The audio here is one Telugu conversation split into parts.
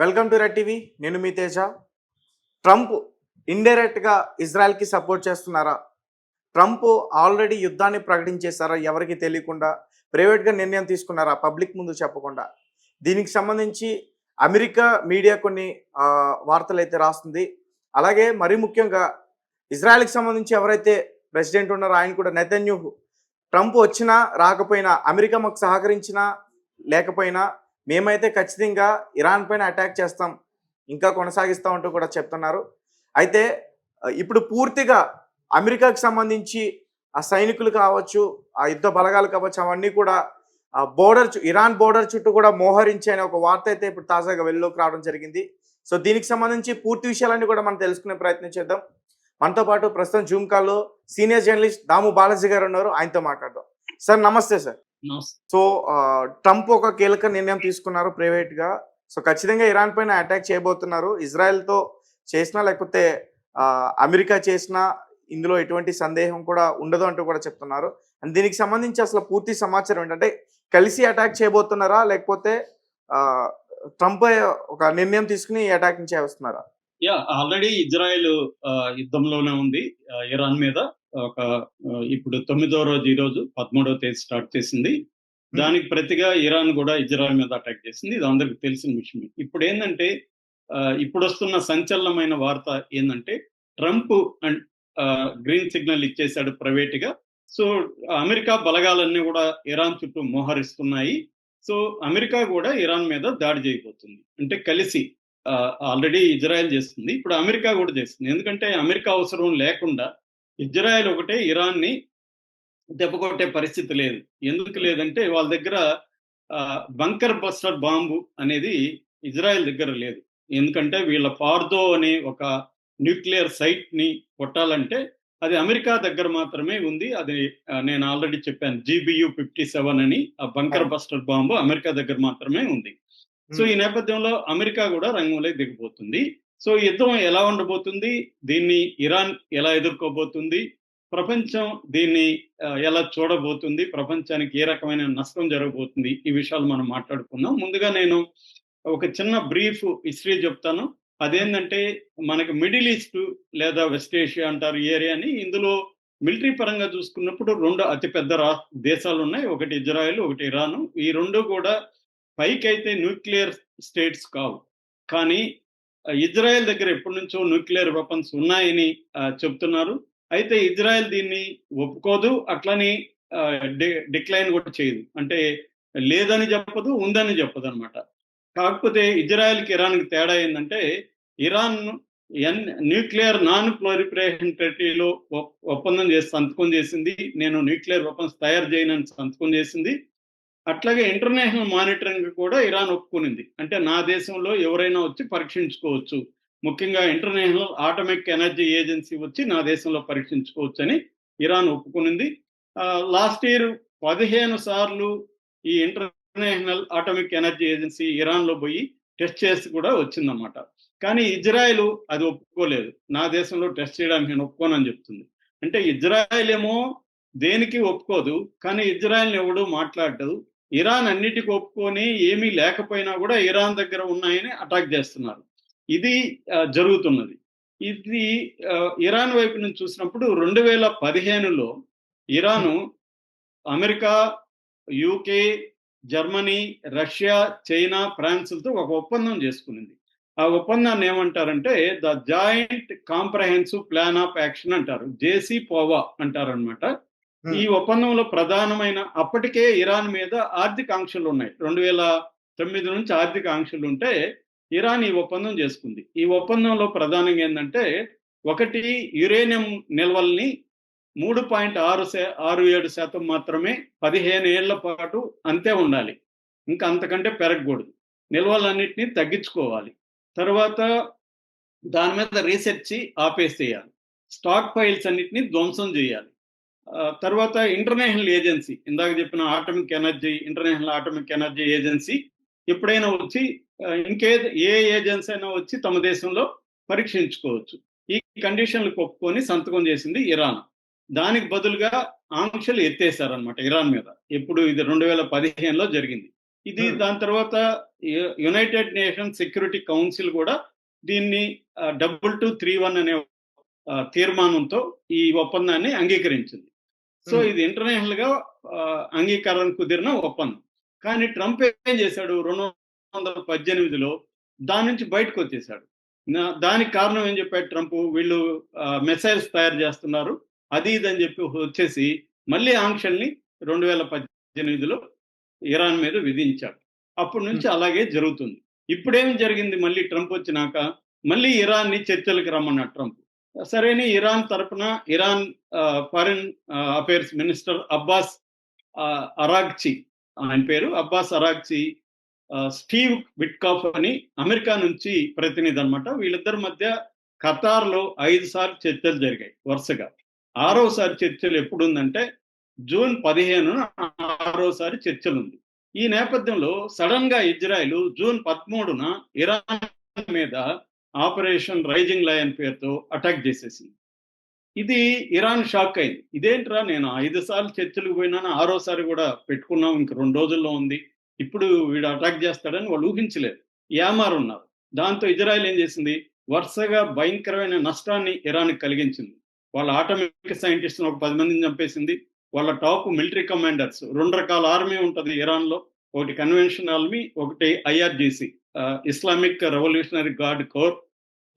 Welcome to red TV. నేను మీ తేజ. ట్రంప్ ఇండైరెక్ట్గా ఇజ్రాయెల్కి సపోర్ట్ చేస్తున్నారా? ట్రంప్ ఆల్రెడీ యుద్ధాన్ని ప్రకటించేశారా? ఎవరికి తెలియకుండా? ప్రైవేట్గా నిర్ణయం తీసుకున్నారా? పబ్లిక్ ముందు చెప్పకుండా. దీనికి సంబంధించి అమెరికా మీడియా కొన్ని వార్తలు అయితే రాస్తుంది. అలాగే మరీ ముఖ్యంగా ఇజ్రాయెల్కి సంబంధించి ఎవరైతే ప్రెసిడెంట్ ఉన్నారో ఆయన కూడా నెతన్యూహు. ట్రంప్ వచ్చినా రాకపోయినా అమెరికా మాకు సహకరించినా లేకపోయినా మేమైతే ఖచ్చితంగా ఇరాన్ పైన అటాక్ చేస్తాం ఇంకా కొనసాగిస్తామంటూ కూడా చెప్తున్నారు. అయితే ఇప్పుడు పూర్తిగా అమెరికాకి సంబంధించి ఆ సైనికులు కావచ్చు ఆ యుద్ధ బలగాలు కావచ్చు అవన్నీ కూడా ఆ బోర్డర్ ఇరాన్ బోర్డర్ చుట్టూ కూడా మోహరించి అనే ఒక వార్త అయితే ఇప్పుడు తాజాగా వెళ్ళలోకి రావడం జరిగింది. సో దీనికి సంబంధించి పూర్తి విషయాలన్నీ కూడా మనం తెలుసుకునే ప్రయత్నం చేద్దాం. మనతో పాటు ప్రస్తుతం జూమ్ కాల్లో సీనియర్ జర్నలిస్ట్ దాము బాలాజీ గారు ఉన్నారు ఆయనతో మాట్లాడదాం. సార్ నమస్తే సార్. సో ట్రంప్ ఒక కీలక నిర్ణయం తీసుకున్నారు ప్రైవేట్గా సో ఖచ్చితంగా ఇరాన్ పైన అటాక్ చేయబోతున్నారు. ఇజ్రాయెల్తో చేసినా లేకపోతే అమెరికా చేసినా ఇందులో ఎటువంటి సందేహం కూడా ఉండదు అంటూ కూడా చెప్తున్నారు. అండ్ దీనికి సంబంధించి అసలు పూర్తి సమాచారం ఏంటంటే కలిసి అటాక్ చేయబోతున్నారా లేకపోతే ఆ, ట్రంప్ ఒక నిర్ణయం తీసుకుని అటాక్ నుంచి చేస్తున్నారా యా ఆల్రెడీ ఇజ్రాయెల్ యుద్ధంలోనే ఉంది ఇరాన్ మీద. ఒక ఇప్పుడు తొమ్మిదో రోజు ఈ రోజు పదమూడవ తేదీ స్టార్ట్ చేసింది. దానికి ప్రతిగా ఇరాన్ కూడా ఇజ్రాయెల్ మీద అటాక్ చేసింది. ఇది అందరికి తెలిసిన విషయమే ఇప్పుడు ఏంటంటే ఇప్పుడు వస్తున్న సంచలనమైన వార్త ఏంటంటే ట్రంప్ అండ్ గ్రీన్ సిగ్నల్ ఇచ్చేశాడు ప్రైవేట్గా సో అమెరికా బలగాలన్నీ కూడా ఇరాన్ చుట్టూ మోహరిస్తున్నాయి. సో అమెరికా కూడా ఇరాన్ మీద దాడి చేయబోతుంది. అంటే కలిసి ఆల్రెడీ ఇజ్రాయెల్ చేస్తుంది. ఇప్పుడు అమెరికా కూడా చేస్తుంది. ఎందుకంటే అమెరికా అవసరం లేకుండా ఇజ్రాయెల్ ఒకటే ఇరాన్ని దెబ్బకొట్టే పరిస్థితి లేదు. ఎందుకు లేదంటే వాళ్ళ దగ్గర బంకర్ బస్టర్ బాంబు అనేది ఇజ్రాయెల్ దగ్గర లేదు. ఎందుకంటే వీళ్ళ పార్దో అనే ఒక న్యూక్లియర్ సైట్ని కొట్టాలంటే అది అమెరికా దగ్గర మాత్రమే ఉంది. అది నేను ఆల్రెడీ చెప్పాను జీబియు ఫిఫ్టీ సెవెన్ అని ఆ బంకర్ బస్టర్ బాంబు అమెరికా దగ్గర మాత్రమే ఉంది. సో ఈ నేపథ్యంలో అమెరికా కూడా రంగంలోకి దిగబోతుంది సో యుద్ధం ఎలా ఉండబోతుంది? దీన్ని ఇరాన్ ఎలా ఎదుర్కోబోతుంది? ప్రపంచం దీన్ని ఎలా చూడబోతుంది? ప్రపంచానికి ఏ రకమైన నష్టం జరగబోతుంది? ఈ విషయాలు మనం మాట్లాడుకుందాం. ముందుగా నేను ఒక చిన్న బ్రీఫ్ హిస్టరీ చెప్తాను. అదేంటంటే మనకి మిడిల్ ఈస్ట్ లేదా వెస్ట్ ఏషియా అంటారు ఈ ఏరియాని. ఇందులో మిలిటరీ పరంగా చూసుకున్నప్పుడు రెండు అతిపెద్ద రా దేశాలు ఉన్నాయి ఒకటి ఇజ్రాయెల్ ఒకటి ఇరాను. ఈ రెండు కూడా పైకైతే న్యూక్లియర్ స్టేట్స్ కావు. కానీ ఇజ్రాయెల్ దగ్గర ఎప్పటి నుంచో న్యూక్లియర్ వెపన్స్ ఉన్నాయని చెప్తున్నారు. అయితే ఇజ్రాయెల్ దీన్ని ఒప్పుకోదు అట్లని డిక్లైన్ కూడా చేయదు. అంటే లేదని చెప్పదు ఉందని చెప్పదు అనమాట కాకపోతే ఇజ్రాయెల్కి ఇరాన్కి తేడా ఏంటంటే Iran N nuclear non proliferation ట్రెటీలో ఒప్పందం చేసి సంతకం చేసింది. నేను న్యూక్లియర్ వెపన్స్ తయారు చేయనని సంతకం చేసింది. అట్లాగే ఇంటర్నేషనల్ మానిటరింగ్ కూడా ఇరాన్ ఒప్పుకునింది. అంటే నా దేశంలో ఎవరైనా వచ్చి పరీక్షించుకోవచ్చు. ముఖ్యంగా ఇంటర్నేషనల్ ఆటోమిక్ ఎనర్జీ ఏజెన్సీ వచ్చి నా దేశంలో పరీక్షించుకోవచ్చు అని ఇరాన్ ఒప్పుకునింది. లాస్ట్ ఇయర్ పదిహేను సార్లు ఈ ఇంటర్నేషనల్ ఆటోమిక్ ఎనర్జీ ఏజెన్సీ ఇరాన్లో పోయి టెస్ట్ చేసి కూడా వచ్చిందన్నమాట. కానీ ఇజ్రాయెల్ అది ఒప్పుకోలేదు. నా దేశంలో టెస్ట్ చేయడానికి నేను ఒప్పుకోనని చెప్తుంది. అంటే ఇజ్రాయెల్ ఏమో దేనికి ఒప్పుకోదు. కానీ ఇజ్రాయెల్ని ఎవడు మాట్లాడదు ఇరాన్ అన్నిటికి ఒప్పుకొని ఏమీ లేకపోయినా కూడా ఇరాన్ దగ్గర ఉన్నాయని అటాక్ చేస్తున్నారు. ఇది జరుగుతున్నది. ఇది ఇరాన్ వైపు నుంచి చూసినప్పుడు రెండు వేల పదిహేనులో Iran America UK Germany Russia China ఫ్రాన్స్లతో ఒక ఒప్పందం చేసుకునింది. ఆ ఒప్పందాన్ని ఏమంటారంటే the joint comprehensive plan of action అంటారు. జేసీ పోవా అంటారనమాట ఈ ఒప్పందంలో ప్రధానమైన అప్పటికే ఇరాన్ మీద ఆర్థిక ఆంక్షలు ఉన్నాయి. రెండు వేల తొమ్మిది నుంచి ఆర్థిక ఆంక్షలు ఉంటే ఇరాన్ ఈ ఒప్పందం చేసుకుంది. ఈ ఒప్పందంలో ప్రధానంగా ఏంటంటే ఒకటి యురేనియం నిల్వల్ని మూడు పాయింట్ ఆరు శా ఆరు ఏడు శాతం మాత్రమే పదిహేను ఏళ్ళ పాటు అంతే ఉండాలి. ఇంకా అంతకంటే పెరగకూడదు. నిల్వలన్నింటినీ తగ్గించుకోవాలి. తర్వాత దాని మీద రీసెర్చ్ ఆపేసేయాలి. స్టాక్ ఫైల్స్ అన్నిటిని ధ్వంసం చేయాలి. తర్వాత ఇంటర్నేషనల్ ఏజెన్సీ. ఇందాక చెప్పిన atomic energy international atomic energy agency ఎప్పుడైనా వచ్చి ఇంకే ఏ ఏజెన్సీ అయినా వచ్చి తమ దేశంలో పరీక్షించుకోవచ్చు. ఈ కండిషన్లకు ఒప్పుకొని సంతకం చేసింది ఇరాన్. దానికి బదులుగా ఆంక్షలు ఎత్తేసారనమాట ఇరాన్ మీద. ఎప్పుడు ఇది రెండు వేల పదిహేనులో జరిగింది. ఇది. దాని తర్వాత యునైటెడ్ నేషన్ సెక్యూరిటీ కౌన్సిల్ కూడా దీన్ని డబుల్ టూ త్రీ వన్ అనే తీర్మానంతో ఈ ఒప్పందాన్ని అంగీకరించింది. సో. ఇది ఇంటర్నేషనల్గా అంగీకారం కుదిరిన ఒప్పందం. కానీ ట్రంప్ ఏం చేశాడు? రెండు వందల పద్దెనిమిదిలో దాని నుంచి బయటకు వచ్చేసాడు దానికి కారణం ఏం చెప్పాడు ట్రంప్? వీళ్ళు మెసైల్స్ తయారు చేస్తున్నారు. అది ఇది అని చెప్పి వచ్చేసి మళ్ళీ ఆంక్షల్ని రెండు వేల పద్దెనిమిదిలో ఇరాన్ మీద విధించాడు. అప్పటి నుంచి అలాగే జరుగుతుంది. ఇప్పుడేం జరిగింది? మళ్ళీ ట్రంప్ వచ్చినాక మళ్ళీ ఇరాన్ని చర్చలకు రమ్మన్నాడు ట్రంప్. సరేని ఇరాన్ తరపున Iran foreign affairs minister Abbas Araghchi ఆయన పేరు అబ్బాస్ అరాగ్చి స్టీవ్ విట్కాఫ్ అని అమెరికా నుంచి ప్రతినిధి అన్నమాట. వీళ్ళిద్దరి మధ్య ఖతార్లో ఐదు సార్లు చర్చలు జరిగాయి వరుసగా. ఆరోసారి చర్చలు ఎప్పుడు ఉందంటే జూన్ పదిహేను ఆరోసారి చర్చలు ఉంది ఈ నేపథ్యంలో సడన్గా ఇజ్రాయెల్ జూన్ పదమూడున ఇరాన్ మీద ఆపరేషన్ రైజింగ్ లయన్ పేరుతో అటాక్ చేసేసింది. ఇది ఇరాన్ షాక్ అయింది. ఇదేంట్రా? నేను ఐదు సార్లు చర్చలకు పోయినాను ఆరోసారి కూడా పెట్టుకున్నాం ఇంక రెండు రోజుల్లో ఉంది. ఇప్పుడు వీడు అటాక్ చేస్తాడని వాళ్ళు ఊహించలేదు. యామారు ఉన్నారు దాంతో ఇజ్రాయెల్ ఏం చేసింది? వరుసగా భయంకరమైన నష్టాన్ని ఇరాన్కి కలిగించింది. వాళ్ళ ఆటోమేటిక్ సైంటిస్ట్ని ఒక పది మందిని చంపేసింది. వాళ్ళ టాప్ మిలిటరీ కమాండర్స్. రెండు రకాల ఆర్మీ ఉంటుంది ఇరాన్లో. ఒకటి కన్వెన్షన్ ఆర్మీ ఒకటి IRGC Islamic revolutionary guard corps.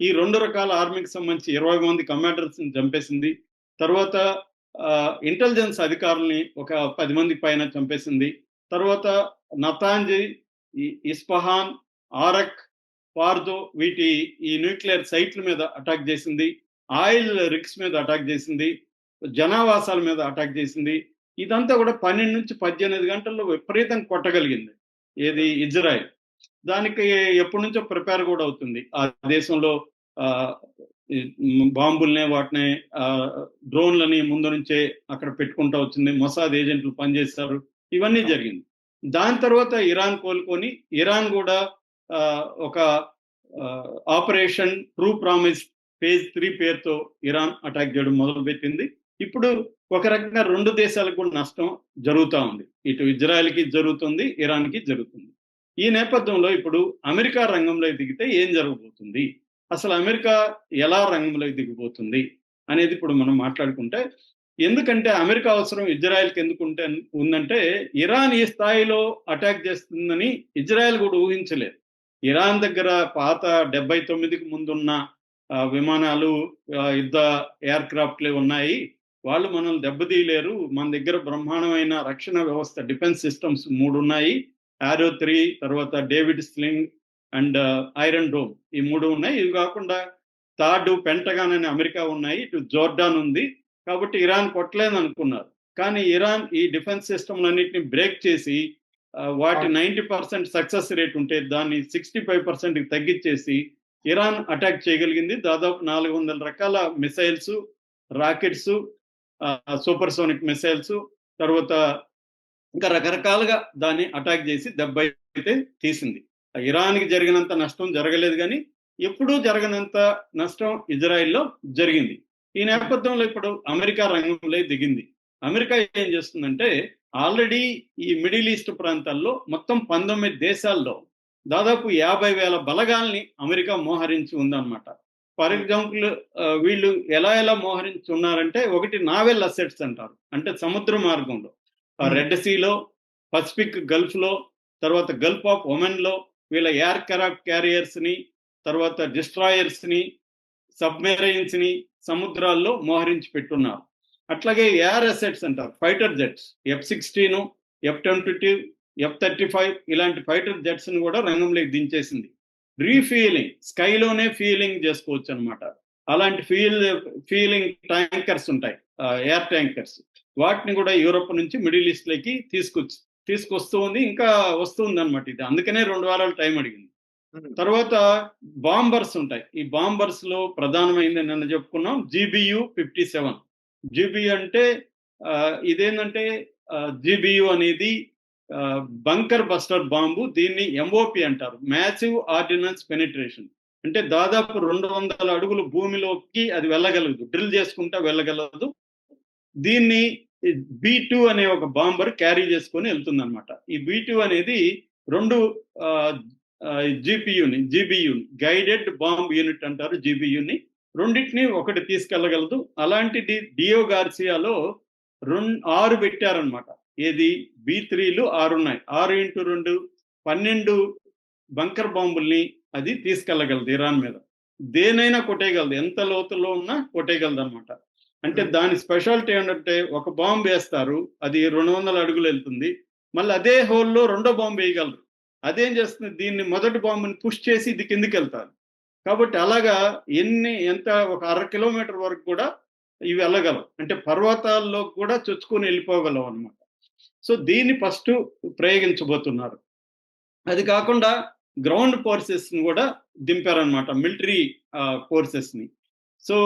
ఈ రెండు రకాల ఆర్మీకి సంబంధించి ఇరవై మంది కమాండర్స్ని చంపేసింది. తర్వాత ఇంటెలిజెన్స్ అధికారుల్ని ఒక పది మంది పైన చంపేసింది. తర్వాత నతాంజీ ఈ- ఇస్ఫహాన్ ఆరక్ పార్దో వీటి ఈ న్యూక్లియర్ సైట్ల మీద అటాక్ చేసింది. ఆయిల్ రిక్స్ మీద అటాక్ చేసింది. జనావాసాల మీద అటాక్ చేసింది. ఇదంతా కూడా పన్నెండు నుంచి పద్దెనిమిది గంటల్లో విపరీతం కొట్టగలిగింది. ఏది? ఇజ్రాయెల్. దానికి ఎప్పటి నుంచో ప్రిపేర్ కూడా అవుతుంది. ఆ దేశంలో బాంబుల్ని వాటిని ఆ, డ్రోన్లని ముందు నుంచే అక్కడ పెట్టుకుంటా వచ్చింది. మొసాద్ ఏజెంట్లు పనిచేస్తారు. ఇవన్నీ జరిగింది. దాని తర్వాత ఇరాన్ కోలుకొని ఇరాన్ కూడా ఒక operation true promise phase three పేరుతో ఇరాన్ అటాక్ చేయడం మొదలుపెట్టింది. ఇప్పుడు ఒక రకంగా రెండు దేశాలకు కూడా నష్టం జరుగుతూ ఉంది. ఇటు ఇజ్రాయెల్కి జరుగుతుంది ఇరాన్కి జరుగుతుంది. ఈ నేపథ్యంలో ఇప్పుడు అమెరికా రంగంలోకి దిగితే ఏం జరగబోతుంది? అసలు అమెరికా ఎలా రంగంలోకి దిగిపోతుంది? అనేది ఇప్పుడు మనం మాట్లాడుకుంటే ఎందుకంటే అమెరికా అవసరం ఇజ్రాయెల్కి ఎందుకు ఉంటే ఉందంటే ఇరాన్ ఈ స్థాయిలో అటాక్ చేస్తుందని ఇజ్రాయెల్ కూడా ఊహించలేదు. ఇరాన్ దగ్గర పాత డెబ్బై తొమ్మిదికి ముందున్న విమానాలు యుద్ధ ఎయిర్ క్రాఫ్ట్లే ఉన్నాయి. వాళ్ళు మనల్ని దెబ్బతీయలేరు. మన దగ్గర బ్రహ్మాండమైన రక్షణ వ్యవస్థ డిఫెన్స్ సిస్టమ్స్ మూడు ఉన్నాయి. ఆరో త్రీ తర్వాత David sling and iron dome ఈ మూడు ఉన్నాయి. ఇవి కాకుండా థర్డ్ పెంటగాన్ అనే అమెరికా ఉన్నాయి. ఇటు జోర్డాన్ ఉంది. కాబట్టి ఇరాన్ కొట్టలేదు అనుకున్నారు. కానీ ఇరాన్ ఈ డిఫెన్స్ సిస్టమ్లన్నింటినీ బ్రేక్ చేసి ఆ, వాటి నైంటీ పర్సెంట్ సక్సెస్ రేట్ ఉంటే దాన్ని సిక్స్టీ ఫైవ్ పర్సెంట్కి తగ్గించేసి ఇరాన్ అటాక్ చేయగలిగింది. దాదాపు నాలుగు వందల రకాల missiles rockets supersonic missiles తర్వాత ఇంకా రకరకాలుగా దాన్ని అటాక్ చేసి దెబ్బ అయితే తీసింది. ఇరాన్కి జరిగినంత నష్టం జరగలేదు కానీ ఎప్పుడూ జరగనంత నష్టం ఇజ్రాయిల్లో జరిగింది. ఈ నేపథ్యంలో ఇప్పుడు అమెరికా రంగంలో దిగింది. అమెరికా ఏం చేస్తుందంటే ఆల్రెడీ ఈ మిడిల్ ఈస్ట్ ప్రాంతాల్లో మొత్తం పంతొమ్మిది దేశాల్లో దాదాపు యాభై వేల బలగాల్ని అమెరికా మోహరించి ఉందన్నమాట. ఫర్ ఎగ్జాంపుల్ వీళ్ళు ఎలా ఎలా మోహరించి ఉన్నారంటే ఒకటి నావెల్ అసెట్స్ అంటారు. అంటే సముద్ర మార్గంలో. రెడ్ సీలో పసిఫిక్ గల్ఫ్లో తర్వాత గల్ఫ్ ఆఫ్ ఒమెన్లో వీళ్ళ ఎయిర్ క్రాఫ్ట్ క్యారియర్స్ని తర్వాత డిస్ట్రాయర్స్ని సబ్మెరైన్స్ని సముద్రాల్లో మోహరించి పెట్టున్నారు. అట్లాగే ఎయిర్ అసెట్స్ అంటారు fighter jets F sixteen F twenty two F thirty five ఇలాంటి ఫైటర్ జెట్స్ని కూడా రంగంలోకి దించేసింది. రీఫీలింగ్ స్కైలోనే ఫీలింగ్ చేసుకోవచ్చు అనమాట అలాంటి ఫీల్ ఫీలింగ్ ట్యాంకర్స్ ఉంటాయి ఎయిర్ ట్యాంకర్స్. వాటిని కూడా యూరోప్ నుంచి మిడిల్ ఈస్ట్లోకి తీసుకొచ్చి తీసుకొస్తూ ఉంది ఇంకా వస్తుంది అనమాట ఇది. అందుకనే రెండు వారాలు టైం అడిగింది. తర్వాత బాంబర్స్ ఉంటాయి. ఈ బాంబర్స్లో ప్రధానమైంది నిన్న చెప్పుకున్నాం? జీబియు ఫిఫ్టీ సెవెన్. జీబియు అంటే ఇదేంటంటే జీబియు అనేది బంకర్ బస్టర్ బాంబు దీన్ని ఎంఓపి అంటారు. మ్యాసివ్ ఆర్డినెన్స్ పెనిట్రేషన్ అంటే దాదాపు రెండు వందల అడుగులు భూమిలోకి అది వెళ్ళగలదు. డ్రిల్ చేసుకుంటా వెళ్ళగలదు. దీన్ని బి టూ అనే ఒక బాంబర్ క్యారీ చేసుకొని వెళ్తుందనమాట ఈ బి టూ అనేది రెండు జీపీయూని జీబీయూని గైడెడ్ బాంబ్ యూనిట్ అంటారు జీబీయుని రెండింటిని ఒకటి తీసుకెళ్ళగలదు అలాంటిది డియో గార్సియాలో రెండు ఆరు పెట్టారనమాట ఏది? బి త్రీలు ఆరు ఉన్నాయి. ఆరు ఇంటూ రెండు పన్నెండు బంకర్ బాంబుల్ని అది తీసుకెళ్ళగలదు ఇరాన్ మీద. దేనైనా కొట్టేయగలదు. ఎంత లోతులో ఉన్నా కొట్టేయగలదు అనమాట అంటే దాని స్పెషాలిటీ ఏంటంటే ఒక బాంబు వేస్తారు అది రెండు వందల అడుగులు వెళ్తుంది. మళ్ళీ అదే హోల్లో రెండో బాంబు వేయగలరు. అదేం చేస్తుంది? దీన్ని మొదటి బాంబుని పుష్ చేసి ఇది కిందికి వెళ్తారు. కాబట్టి అలాగా ఎన్ని ఎంత ఒక అర కిలోమీటర్ వరకు కూడా ఇవి వెళ్ళగలవు. అంటే పర్వతాల్లో కూడా చొచ్చుకొని వెళ్ళిపోగలవు అనమాట సో దీన్ని ఫస్ట్ ప్రయోగించబోతున్నారు. అది కాకుండా గ్రౌండ్ ఫోర్సెస్ని కూడా దింపారనమాట మిలిటరీ ఫోర్సెస్ని సో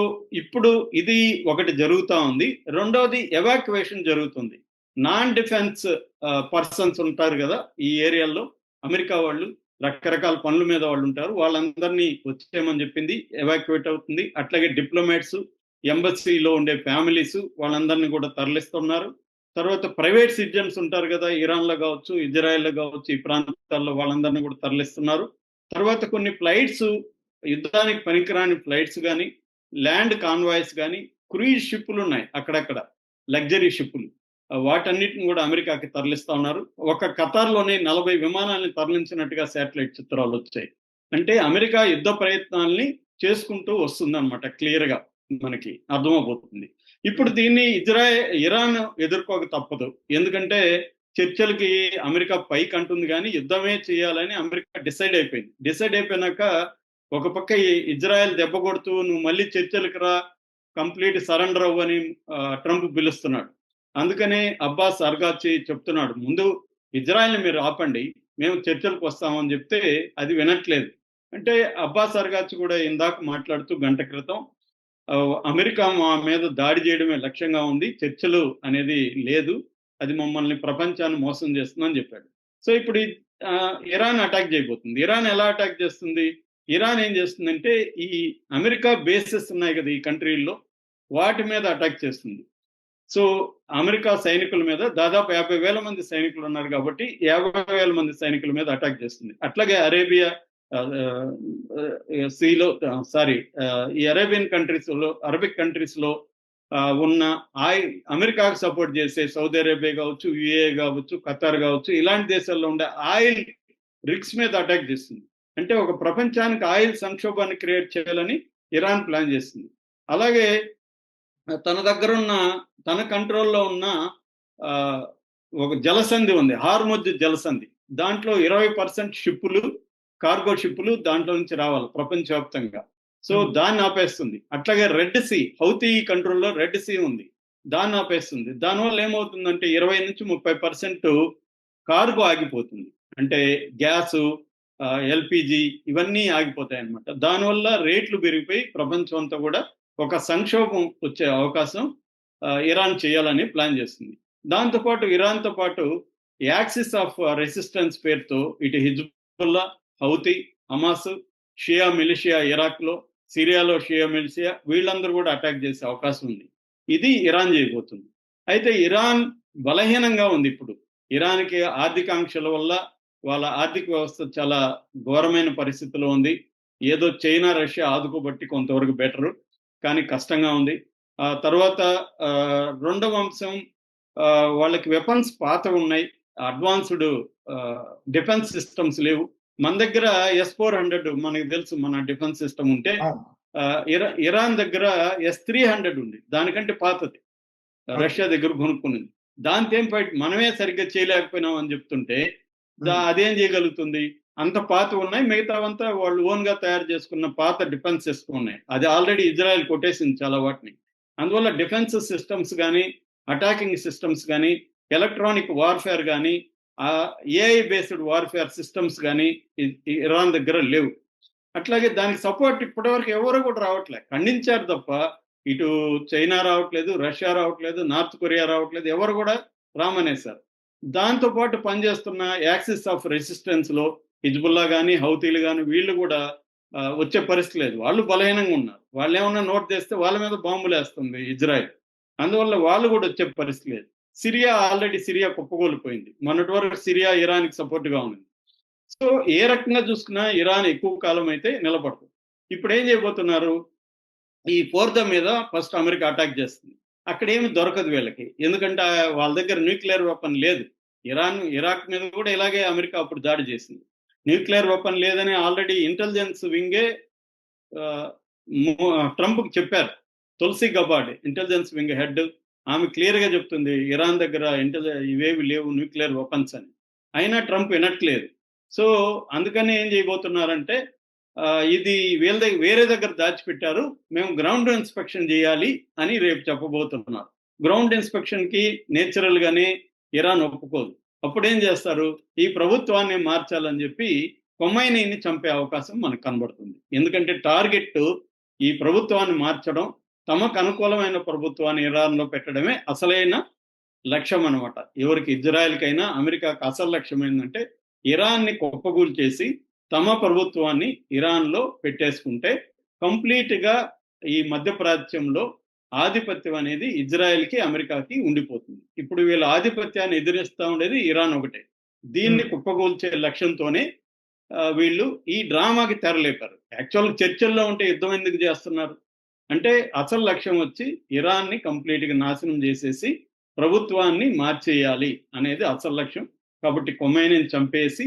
ఇప్పుడు ఇది ఒకటి జరుగుతూ ఉంది. రెండవది ఎవాక్యువేషన్ జరుగుతుంది. నాన్ డిఫెన్స్ పర్సన్స్ ఉంటారు కదా ఈ ఏరియాలో అమెరికా వాళ్ళు రకరకాల పనుల మీద వాళ్ళు ఉంటారు. వాళ్ళందరినీ వచ్చేయమని చెప్పింది ఎవాక్యువేట్ అవుతుంది. అట్లాగే డిప్లొమాట్స్ ఎంబసీలో ఉండే ఫ్యామిలీస్ వాళ్ళందరినీ కూడా తరలిస్తున్నారు. తర్వాత ప్రైవేట్ సిటిజన్స్ ఉంటారు కదా ఇరాన్లో కావచ్చు ఇజ్రాయెల్లో కావచ్చు ఈ ప్రాంతాల్లో వాళ్ళందరినీ కూడా తరలిస్తున్నారు. తర్వాత కొన్ని ఫ్లైట్స్ యుద్ధానికి పనికిరాని ఫ్లైట్స్ కానీ ల్యాండ్ కాన్వాయ్స్ కానీ క్రూయిజ్ షిప్పులు ఉన్నాయి అక్కడక్కడ. లగ్జరీ షిప్పులు. వాటన్నిటిని కూడా అమెరికాకి తరలిస్తా ఉన్నారు. ఒక ఖతార్లోనే నలభై విమానాలను తరలించినట్టుగా శాటిలైట్ చిత్రాలు వచ్చాయి. అంటే అమెరికా యుద్ధ ప్రయత్నాల్ని చేసుకుంటూ వస్తుందన్నమాట క్లియర్గా మనకి అర్థమైపోతుంది ఇప్పుడు దీన్ని ఇజ్రాయెల్ ఇరాన్ ఎదుర్కోక తప్పదు. ఎందుకంటే చర్చలకి అమెరికా పైకి అంటుంది కానీ యుద్ధమే చేయాలని అమెరికా డిసైడ్ అయిపోయింది. డిసైడ్ అయిపోయినాక ఒక పక్క ఇజ్రాయెల్ దెబ్బ కొడుతూ నువ్వు మళ్ళీ చర్చలకు రా కంప్లీట్ సరెండర్ అవ్వని ట్రంప్ పిలుస్తున్నాడు. అందుకనే అబ్బాస్ అర్గాచి చెప్తున్నాడు ముందు ఇజ్రాయెల్ని మీరు ఆపండి మేము చర్చలకు వస్తామని చెప్తే అది వినట్లేదు. అంటే అబ్బాస్ అర్గాచి కూడా ఇందాక మాట్లాడుతూ గంట క్రితం అమెరికా మా మీద దాడి చేయడమే లక్ష్యంగా ఉంది చర్చలు అనేది లేదు అది మమ్మల్ని ప్రపంచాన్ని మోసం చేస్తుందని చెప్పాడు. సో ఇప్పుడు ఇరాన్ అటాక్ చేయబోతుంది. ఇరాన్ ఎలా అటాక్ చేస్తుంది? ఇరాన్ ఏం చేస్తుందంటే ఈ అమెరికా బేసెస్ ఉన్నాయి కదా ఈ కంట్రీల్లో వాటి మీద అటాక్ చేస్తుంది. సో అమెరికా సైనికుల మీద దాదాపు యాభై వేల మంది సైనికులు ఉన్నారు కాబట్టి యాభై వేల మంది సైనికుల మీద అటాక్ చేస్తుంది. అట్లాగే అరేబియా సీలో సారీ ఈ అరేబియన్ కంట్రీస్లో అరబిక్ కంట్రీస్లో ఉన్న ఆయి అమెరికాకు సపోర్ట్ చేసే సౌదీ అరేబియా కావచ్చు యుఏ కావచ్చు ఖతార్ కావచ్చు ఇలాంటి దేశాల్లో ఉండే ఆయిల్ రిక్స్ మీద అటాక్ చేస్తుంది. అంటే ఒక ప్రపంచానికి ఆయిల్ సంక్షోభాన్ని క్రియేట్ చేయాలని ఇరాన్ ప్లాన్ చేస్తుంది అలాగే తన దగ్గర ఉన్న తన కంట్రోల్లో ఉన్న ఒక జలసంధి ఉంది హార్మొజ్ జలసంధి. దాంట్లో ఇరవై పర్సెంట్ షిప్పులు కార్గో షిప్పులు దాంట్లో నుంచి రావాలి ప్రపంచవ్యాప్తంగా. సో దాన్ని ఆపేస్తుంది. అట్లాగే రెడ్ సీ హౌతీ కంట్రోల్లో రెడ్ సీ ఉంది. దాన్ని ఆపేస్తుంది. దానివల్ల ఏమవుతుందంటే ఇరవై నుంచి ముప్పై పర్సెంట్ కార్గో ఆగిపోతుంది. అంటే గ్యాసు ఎల్పిజి ఇవన్నీ ఆగిపోతాయి అనమాట దానివల్ల రేట్లు పెరిగిపోయి ప్రపంచం అంతా కూడా ఒక సంక్షోభం వచ్చే అవకాశం ఇరాన్ చేయాలని ప్లాన్ చేస్తుంది. దాంతోపాటు ఇరాన్తో పాటు యాక్సిస్ ఆఫ్ రెసిస్టెన్స్ పేరుతో ఇటు Hezbollah Houthi Hamas Shia militia ఇరాక్లో సిరియాలో షియా మిలిషియా వీళ్ళందరూ కూడా అటాక్ చేసే అవకాశం ఉంది. ఇది ఇరాన్ చేయబోతుంది. అయితే ఇరాన్ బలహీనంగా ఉంది ఇప్పుడు. ఇరాన్కి ఆర్థికాంక్షల వల్ల వాళ్ళ ఆర్థిక వ్యవస్థ చాలా ఘోరమైన పరిస్థితిలో ఉంది. ఏదో చైనా రష్యా ఆదుకోబట్టి కొంతవరకు బెటరు. కానీ కష్టంగా ఉంది. ఆ తర్వాత రెండవ అంశం వాళ్ళకి వెపన్స్ పాత ఉన్నాయి. అడ్వాన్స్డ్ డిఫెన్స్ సిస్టమ్స్ లేవు. మన దగ్గర ఎస్ ఫోర్ హండ్రెడ్ మనకి తెలుసు మన డిఫెన్స్ సిస్టమ్ ఉంటే ఇరాన్ దగ్గర ఎస్ త్రీ హండ్రెడ్ ఉంది. దానికంటే పాతది. రష్యా దగ్గర కొనుక్కున్నది. దాంతో ఏం మనమే సరిగ్గా చేయలేకపోయినాం అని చెప్తుంటే అదేం చేయగలుగుతుంది? అంత పాత ఉన్నాయి మిగతావంతా వాళ్ళు ఓన్గా తయారు చేసుకున్న పాత డిఫెన్స్ సిస్టమ్ ఉన్నాయి. అది ఆల్రెడీ ఇజ్రాయెల్ కొట్టేసింది చాలా వాటిని. అందువల్ల డిఫెన్స్ సిస్టమ్స్ కానీ అటాకింగ్ సిస్టమ్స్ కానీ ఎలక్ట్రానిక్ వార్ఫేర్ కానీ ఏఐ బేస్డ్ వార్ఫేర్ సిస్టమ్స్ కానీ ఇరాన్ దగ్గర లేవు. అట్లాగే దానికి సపోర్ట్ ఇప్పటివరకు ఎవరు కూడా రావట్లేదు ఖండించారు తప్ప ఇటు చైనా రావట్లేదు రష్యా రావట్లేదు నార్త్ కొరియా రావట్లేదు ఎవరు కూడా రామనేశారు. దాంతో పాటు పనిచేస్తున్న యాక్సిస్ ఆఫ్ రెసిస్టెన్స్లో హిజ్బుల్లా కానీ హౌతీలు కానీ వీళ్ళు కూడా వచ్చే పరిస్థితి లేదు. వాళ్ళు బలహీనంగా ఉన్నారు. వాళ్ళు ఏమన్నా నోట్ చేస్తే వాళ్ళ మీద బాంబులు వేస్తుంది ఇజ్రాయెల్. అందువల్ల వాళ్ళు కూడా వచ్చే పరిస్థితి లేదు. సిరియా ఆల్రెడీ సిరియా కుప్పగోలిపోయింది మొన్నటి వరకు సిరియా ఇరాన్కి సపోర్ట్గా ఉంది. సో ఏ రకంగా చూసుకున్నా ఇరాన్ ఎక్కువ కాలం అయితే నిలబడుతుంది ఇప్పుడు ఏం చేయబోతున్నారు? ఈ ఫోర్ద మీద ఫస్ట్ అమెరికా అటాక్ చేస్తుంది. అక్కడేమి దొరకదు వీళ్ళకి. ఎందుకంటే వాళ్ళ దగ్గర న్యూక్లియర్ వెపన్ లేదు. ఇరాన్ ఇరాక్ మీద కూడా ఇలాగే అమెరికా అప్పుడు దాడి చేసింది. న్యూక్లియర్ వెపన్ లేదని ఆల్రెడీ ఇంటెలిజెన్స్ వింగే ట్రంప్కి చెప్పారు. Tulsi Gabbard intelligence wing head ఆమె క్లియర్గా చెప్తుంది ఇరాన్ దగ్గర ఇంటెలి ఇవేవి లేవు న్యూక్లియర్ వెపన్స్ అని. అయినా ట్రంప్ వినట్లేదు. సో అందుకని ఏం చేయబోతున్నారంటే ఇది వీళ్ళ దగ్గర వేరే దగ్గర దాచిపెట్టారు. మేము గ్రౌండ్ ఇన్స్పెక్షన్ చేయాలి అని రేపు చెప్పబోతున్నారు. గ్రౌండ్ ఇన్స్పెక్షన్కి ఇరాన్ ఒప్పుకోదు. అప్పుడేం చేస్తారు? ఈ ప్రభుత్వాన్ని మార్చాలని చెప్పి కొమ్మైనీని చంపే అవకాశం మనకు కనబడుతుంది. ఎందుకంటే టార్గెట్ ఈ ప్రభుత్వాన్ని మార్చడం తమకు అనుకూలమైన ప్రభుత్వాన్ని ఇరాన్లో పెట్టడమే అసలైన లక్ష్యం అనమాట ఎవరికి ఇజ్రాయెల్కైనా అమెరికాకు అసలు లక్ష్యం ఏంటంటే ఇరాన్ని కుప్పగూలు చేసి తమ ప్రభుత్వాన్ని ఇరాన్లో పెట్టేసుకుంటే కంప్లీట్గా ఈ మధ్యప్రాచ్యంలో ఆధిపత్యం అనేది ఇజ్రాయెల్కి అమెరికాకి ఉండిపోతుంది. ఇప్పుడు వీళ్ళ ఆధిపత్యాన్ని ఎదిరిస్తా ఉండేది ఇరాన్ ఒకటే. దీన్ని కుప్పగూల్చే లక్ష్యంతోనే వీళ్ళు ఈ డ్రామాకి తెరలేపారు. యాక్చువల్ చర్చల్లో ఉంటే యుద్ధం ఎందుకు చేస్తున్నారు? అంటే అసలు లక్ష్యం వచ్చి ఇరాన్ని కంప్లీట్గా నాశనం చేసేసి ప్రభుత్వాన్ని మార్చేయాలి అనేది అసలు లక్ష్యం. కాబట్టి కొమైని చంపేసి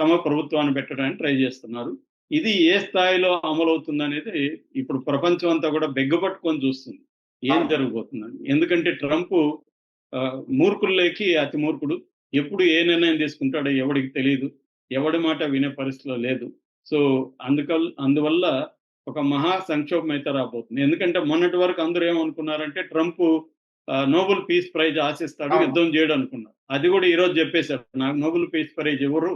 తమ ప్రభుత్వాన్ని పెట్టడానికి ట్రై చేస్తున్నారు. ఇది ఏ స్థాయిలో అమలవుతుంది అనేది ఇప్పుడు ప్రపంచం అంతా కూడా బెగ్గపట్టుకొని చూస్తుంది. ఏం జరగబోతుందని. ఎందుకంటే ట్రంప్ మూర్ఖుల్లోకి అతి మూర్ఖుడు. ఎప్పుడు ఏ నిర్ణయం తీసుకుంటాడో ఎవడికి తెలియదు ఎవడి మాట వినే పరిస్థితిలో లేదు. సో అందుకల్ అందువల్ల ఒక మహా సంక్షోభం అయితే రాబోతుంది. ఎందుకంటే మొన్నటి వరకు అందరూ ఏమనుకున్నారంటే ట్రంప్ నోబెల్ పీస్ ప్రైజ్ ఆశిస్తాడు. యుద్ధం చేయడం అనుకున్నారు. అది కూడా ఈ రోజు చెప్పేశారు. నాకు నోబెల్ పీస్ ప్రైజ్ ఎవరు?